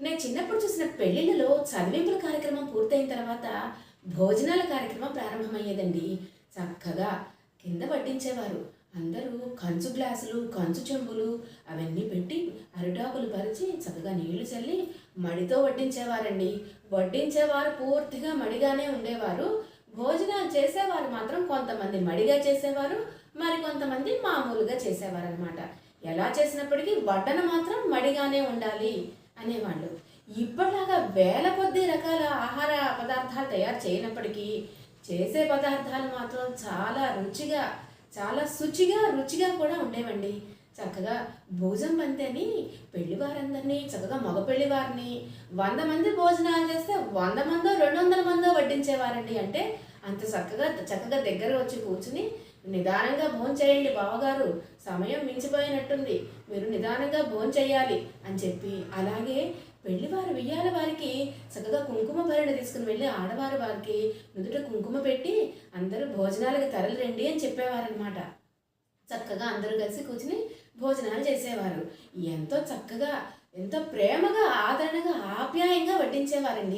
నేను చిన్నప్పుడు చూసిన పెళ్ళిళ్ళలో చదివింపుల కార్యక్రమం పూర్తయిన తర్వాత భోజనాల కార్యక్రమం ప్రారంభమయ్యేదండి. చక్కగా కింద వడ్డించేవారు. అందరూ కంచు గ్లాసులు కంచు చెంబులు అవన్నీ పెట్టి అరిటాకులు పరిచి చక్కగా నీళ్ళు చల్లి మడితో వడ్డించేవారండి. వడ్డించేవారు పూర్తిగా మడిగానే ఉండేవారు. భోజనాలు చేసేవారు మాత్రం కొంతమంది మడిగా చేసేవారు మరి కొంతమంది మామూలుగా చేసేవారు అనమాట ఎలా చేసినప్పటికీ వడ్డన మాత్రం మడిగానే ఉండాలి. అనేవాళ్ళు. ఇప్పటిలాగా వేల కొద్ది రకాల ఆహార పదార్థాలు తయారు చేయనప్పటికీ చేసే పదార్థాలు మాత్రం చాలా రుచిగా చాలా శుచిగా రుచిగా కూడా ఉండేవండి. చక్కగా భోజనం బంతని పెళ్ళివారందరినీ చక్కగా మగ పెళ్ళివారిని వంద మంది భోజనాలు చేస్తే వంద మందో రెండు వందల మందో వడ్డించేవారండి. అంటే అంత చక్కగా చక్కగా దగ్గర వచ్చి కూర్చుని నిదానంగా భోంచేయండి బావగారు. సమయం మించిపోయినట్టుంది. మీరు నిదానంగా భోంచేయాలి అని చెప్పి అలాగే పెళ్ళివారు వెయ్యాల వారికి చక్కగా కుంకుమ భరణ తీసుకుని వెళ్ళి ఆడవారి వారికి నుదుట కుంకుమ పెట్టి అందరూ భోజనాలకు తరలిరండి అని చెప్పేవారనమాట చక్కగా అందరూ కలిసి కూర్చుని భోజనాలు చేసేవారు. ఎంతో చక్కగా ఎంతో ప్రేమగా ఆదరణగా ఆప్యాయంగా వడ్డించేవారండి.